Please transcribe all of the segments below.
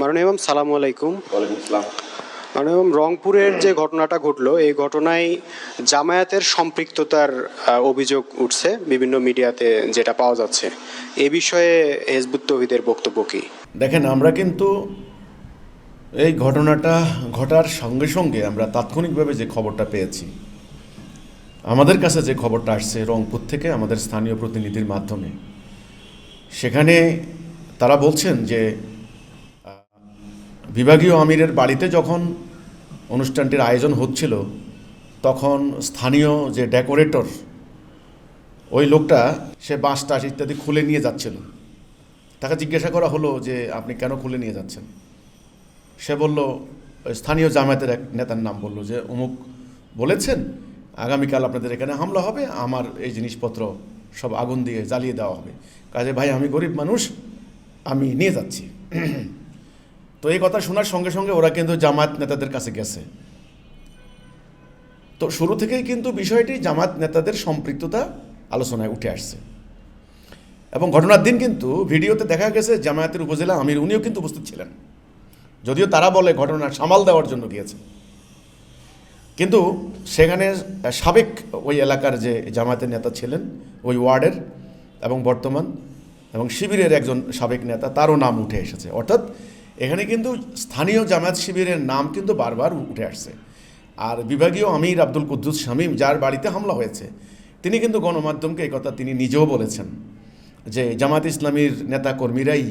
মাননীয় সালাম আলাইকুম। মাননীয় রংপুরের যে ঘটনাটা ঘটলো এই ঘটনায় জামায়াতের সম্পৃক্ততার অভিযোগ উঠছে বিভিন্ন মিডিয়াতে যেটা পাওয়া যাচ্ছে। এ বিষয়ে হেজবুত তহিদের বক্তব্য কি? দেখেন আমরা কিন্তু এই ঘটনাটা ঘটার সঙ্গে সঙ্গে আমরা তাৎক্ষণিকভাবে যে খবরটা পেয়েছি আমাদের কাছে যে খবরটা আসছে রংপুর থেকে আমাদের স্থানীয় প্রতিনিধির মাধ্যমে সেখানে তারা বলছেন যে বিভাগীয় আমিরের বাড়িতে যখন অনুষ্ঠানটির আয়োজন হচ্ছিল, তখন স্থানীয় যে ডেকোরেটর, ওই লোকটা, সে বাঁশ টাস ইত্যাদি খুলে নিয়ে যাচ্ছিল। তাকে জিজ্ঞাসা করা হলো যে, আপনি কেন খুলে নিয়ে যাচ্ছেন? সে বলল স্থানীয় জামায়াতের এক নেতার নাম বলল যে, অমুক বলেছেন, আগামীকাল আপনাদের এখানে হামলা হবে, আমার এই জিনিসপত্র সব আগুন দিয়ে জ্বালিয়ে দেওয়া হবে। কাজে ভাই, আমি গরিব মানুষ, আমি নিয়ে যাচ্ছি। তো এই কথা শোনার সঙ্গে সঙ্গে ওরা কিন্তু জামায়াত নেতাদের কাছে গেছে। তো শুরু থেকেই কিন্তু বিষয়টি জামাত নেতাদের সম্পৃক্ততা আলোচনায় উঠে আসছে। এবং ঘটনার দিন কিন্তু ভিডিওতে দেখা গেছে জামায়াতের উপজেলা আমির, উনিও কিন্তু উপস্থিত ছিলেন। যদিও তারা বলে ঘটনা সামাল দেওয়ার জন্য গিয়েছে। কিন্তু সেখানে সাবেক ওই এলাকার যে জামায়াতের নেতা ছিলেন, ওই ওয়ার্ডের এবং বর্তমান এবং শিবিরের একজন সাবেক নেতা, তারও নাম উঠে এসেছে। অর্থাৎ এখানে কিন্তু স্থানীয় জামায়াত শিবিরের নাম কিন্তু বারবার উঠে আসছে। আর বিভাগীয় আমির আব্দুল কুদ্দুস শামীম, যার বাড়িতে হামলা হয়েছে, তিনি কিন্তু গণমাধ্যমকে এই কথা তিনি নিজেও বলেছেন যে জামাত ইসলামীর নেতাকর্মীরাই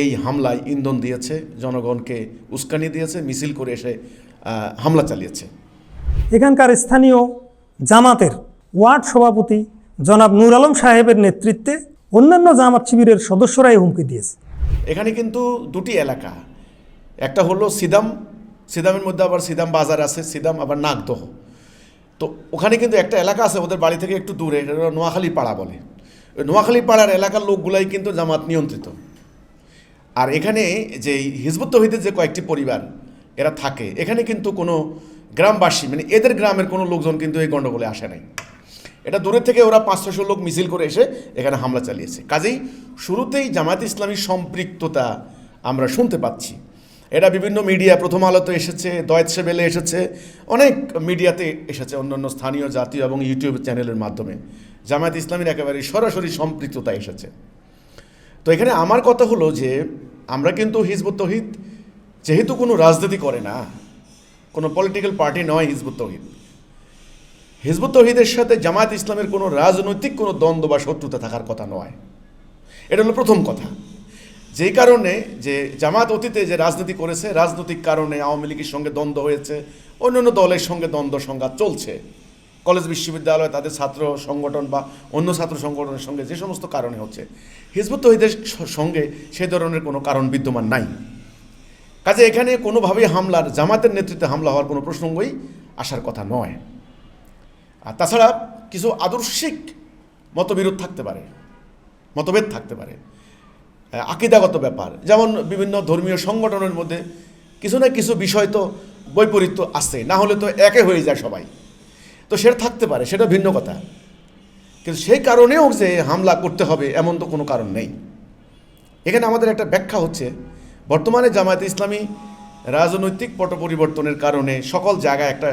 এই হামলায় ইন্ধন দিয়েছে, জনগণকে উস্কানি দিয়েছে, মিছিল করে এসে হামলা চালিয়েছে। এখানকার স্থানীয় জামাতের ওয়ার্ড সভাপতি জনাব নূর আলম সাহেবের নেতৃত্বে অন্যান্য জামাত শিবিরের সদস্যরাই হুমকি দিয়েছে। এখানে কিন্তু দুটি এলাকা। একটা হলো সিদাম, সিদামের মধ্যে আবার সিদাম বাজার আছে, সিদাম আবার নাগদহ। তো ওখানে কিন্তু একটা এলাকা আছে, ওদের বাড়ি থেকে একটু দূরে নোয়াখালী পাড়া বলে। ওই নোয়াখালী পাড়ার এলাকার লোকগুলাই কিন্তু জামাত নিয়ন্ত্রিত। আর এখানে যে হিজবুত তহিদের যে কয়েকটি পরিবার, এরা থাকে। এখানে কিন্তু কোনো গ্রামবাসী মানে এদের গ্রামের কোনো লোকজন কিন্তু এই গণ্ডগোলে আসে নাই। এটা দূরের থেকে ওরা পাঁচ ছশো লোক মিছিল করে এসে এখানে হামলা চালিয়েছে। কাজেই শুরুতেই জামাত ইসলামীর সম্পৃক্ততা আমরা শুনতে পাচ্ছি। এটা বিভিন্ন মিডিয়া, প্রথম আলোতে এসেছে দয়েৎসে বেলে এসেছে, অনেক মিডিয়াতে এসেছে, অন্যান্য স্থানীয় জাতীয় এবং ইউটিউব চ্যানেলের মাধ্যমে। জামায়াত ইসলামীর একেবারে সরাসরি সম্পৃক্ততা এসেছে। তো এখানে আমার কথা হলো যে, আমরা কিন্তু হিজবুত তহিদ, যেহেতু কোনো রাজনীতি করে না, কোনো পলিটিক্যাল পার্টি নয় হিজবুত তহিদ। হিজবুত তহিদের সাথে জামায়াত ইসলামের কোনো রাজনৈতিক কোনো দ্বন্দ্ব বা শত্রুতা থাকার কথা নয়। এটা হলো প্রথম কথা। যেই কারণে যে জামাত অতীতে যে রাজনীতি করেছে, রাজনৈতিক কারণে আওয়ামী লীগের সঙ্গে দ্বন্দ্ব হয়েছে, অন্যান্য দলের সঙ্গে দ্বন্দ্ব সংঘাত চলছে। কলেজ, বিশ্ববিদ্যালয়, তাদের ছাত্র সংগঠন বা অন্য ছাত্র সংগঠনের সঙ্গে যে সমস্ত কারণে হচ্ছে, হিজবুত তহিদের সঙ্গে সে ধরনের কোনো কারণ বিদ্যমান নাই। কাজে এখানে কোনোভাবেই হামলার জামাতের নেতৃত্বে হামলা হওয়ার কোনো প্রসঙ্গই আসার কথা নয়। আর তাছাড়া কিছু আদর্শিক মতবিরোধ থাকতে পারে, মতভেদ থাকতে পারে আকিদাগত ব্যাপার। যেমন বিভিন্ন ধর্মীয় সংগঠনের মধ্যে কিছু না কিছু বিষয় তো বৈপরীত্য আছে, না হলে তো একে হয়ে যায় সবাই। তো সেটা থাকতে পারে, সেটা ভিন্ন কথা। কিন্তু সেই কারণেও যে হামলা করতে হবে, এমন তো কোনো কারণ নেই। এখানে আমাদের একটা ব্যাখ্যা হচ্ছে, বর্তমানে জামায়াত ইসলামী রাজনৈতিক পট পরিবর্তনের কারণে সকল জায়গায় একটা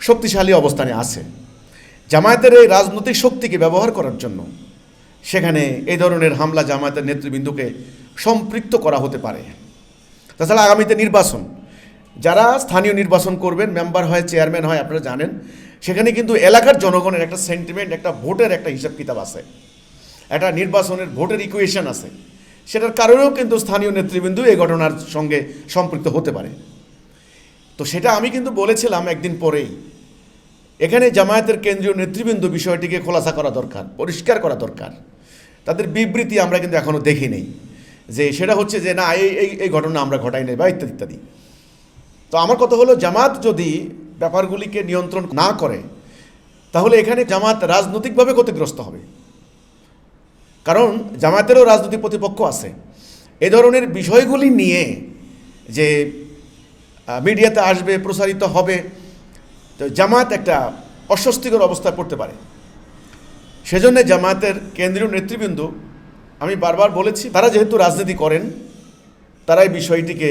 শক্তিশালী অবস্থানে আছে। জামায়াতের এই রাজনৈতিক শক্তিকে ব্যবহার করার জন্য সেখানে এই ধরনের হামলা জামায়াতের নেতৃবৃন্দকে সম্পৃক্ত করা হতে পারে। তাছাড়া আগামীতে নির্বাচন, যারা স্থানীয় নির্বাচন করবেন, মেম্বার হয়, চেয়ারম্যান হয়, আপনারা জানেন, সেখানে কিন্তু এলাকার জনগণের একটা সেন্টিমেন্ট একটা ভোটের একটা হিসাব কিতাব আছে। একটা নির্বাচনের ভোটের ইকুয়েশন আছে। সেটার কারণেও কিন্তু স্থানীয় নেতৃবৃন্দ এই ঘটনার সঙ্গে সম্পৃক্ত হতে পারে। তো সেটা আমি কিন্তু বলেছিলাম একদিন পরেই। এখানে জামায়াতের কেন্দ্রীয় নেতৃবৃন্দ বিষয়টিকে খোলাসা করা দরকার, পরিষ্কার করা দরকার। তাদের বিবৃতি আমরা কিন্তু এখনও দেখি নেই। যে সেটা হচ্ছে যে, না, এই এই এই ঘটনা আমরা ঘটাই নাই বা ইত্যাদি ইত্যাদি। তো আমার কথা হলো জামাত যদি ব্যাপারগুলিকে নিয়ন্ত্রণ না করে, তাহলে এখানে জামাত রাজনৈতিকভাবে ক্ষতিগ্রস্ত হবে। কারণ জামায়াতেরও রাজনৈতিক প্রতিপক্ষ আছে। এ ধরনের বিষয়গুলি নিয়ে যে মিডিয়াতে আসবে, প্রসারিত হবে তো জামাত একটা অস্বস্তিকর অবস্থায় পড়তে পারে। সেজন্য জামায়াতের কেন্দ্রীয় নেতৃবৃন্দ, আমি বারবার বলেছি, তারা যেহেতু রাজনীতি করেন, তারা এই বিষয়টিকে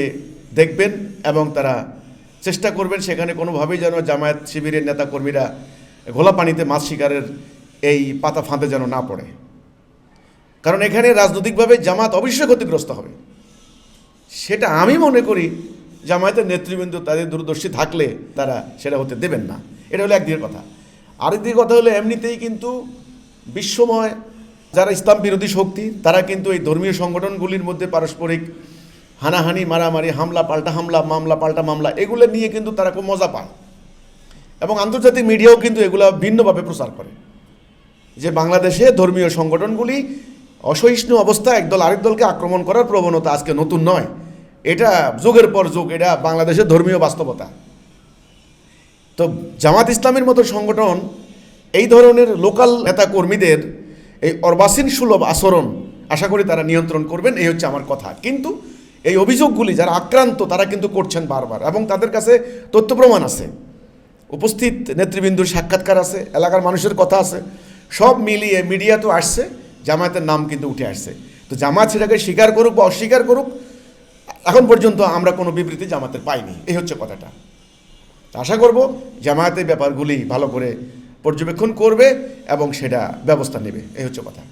দেখবেন এবং তারা চেষ্টা করবেন সেখানে কোনোভাবেই যেন জামায়াত শিবিরের নেতাকর্মীরা ঘোলা পানিতে মাছ শিকারের এই পাতা ফাঁদে যেন না পড়ে। কারণ এখানে রাজনৈতিকভাবে জামাত অবশ্যই ক্ষতিগ্রস্ত হবে। সেটা আমি মনে করি জামায়াতের নেতৃবৃন্দ তাদের দূরদর্শী থাকলে তারা সেটা হতে দেবেন না। এটা হলো একদিকের কথা। আরেকদিকে কথা হলো এমনিতেই কিন্তু বিশ্বময় যারা ইসলাম বিরোধী শক্তি, তারা কিন্তু এই ধর্মীয় সংগঠনগুলির মধ্যে পারস্পরিক হানাহানি, মারামারি, হামলা, পাল্টা হামলা, মামলা, পাল্টা মামলা, এগুলো নিয়ে কিন্তু তারা খুব মজা পায়। এবং আন্তর্জাতিক মিডিয়াও কিন্তু এগুলো ভিন্নভাবে প্রচার করে। যে বাংলাদেশে ধর্মীয় সংগঠনগুলি অসহিষ্ণু অবস্থা একদল আরেক দলকে আক্রমণ করার প্রবণতা আজকে নতুন নয়। এটা যুগের পর যুগ, এটা বাংলাদেশের ধর্মীয় বাস্তবতা। তো জামাত ইসলামের মতো সংগঠন, এই ধরনের লোকাল নেতা কর্মীদের এই অর্বাসীন সুলভ আচরণ আশা করি তারা নিয়ন্ত্রণ করবেন, এই হচ্ছে আমার কথা। কিন্তু এই অভিযোগগুলি যারা আক্রান্ত, তারা কিন্তু করছেন বারবার এবং তাদের কাছে তথ্য প্রমাণ আছে। উপস্থিত নেতৃবৃন্দুর সাক্ষাৎকার আছে, এলাকার মানুষের কথা আছে, সব মিলিয়ে মিডিয়া তো আসছে, জামায়াতের নাম কিন্তু উঠে আসছে। তো জামাত সেটাকে স্বীকার করুক বা অস্বীকার করুক এখন পর্যন্ত আমরা কোনো বিবৃতি জামাতের পাইনি। এই হচ্ছে কথাটা। আশা করব জামায়াতের ব্যাপারগুলি ভালো করে পর্যবেক্ষণ করবে এবং সেটা ব্যবস্থা নেবে। এই হচ্ছে কথা।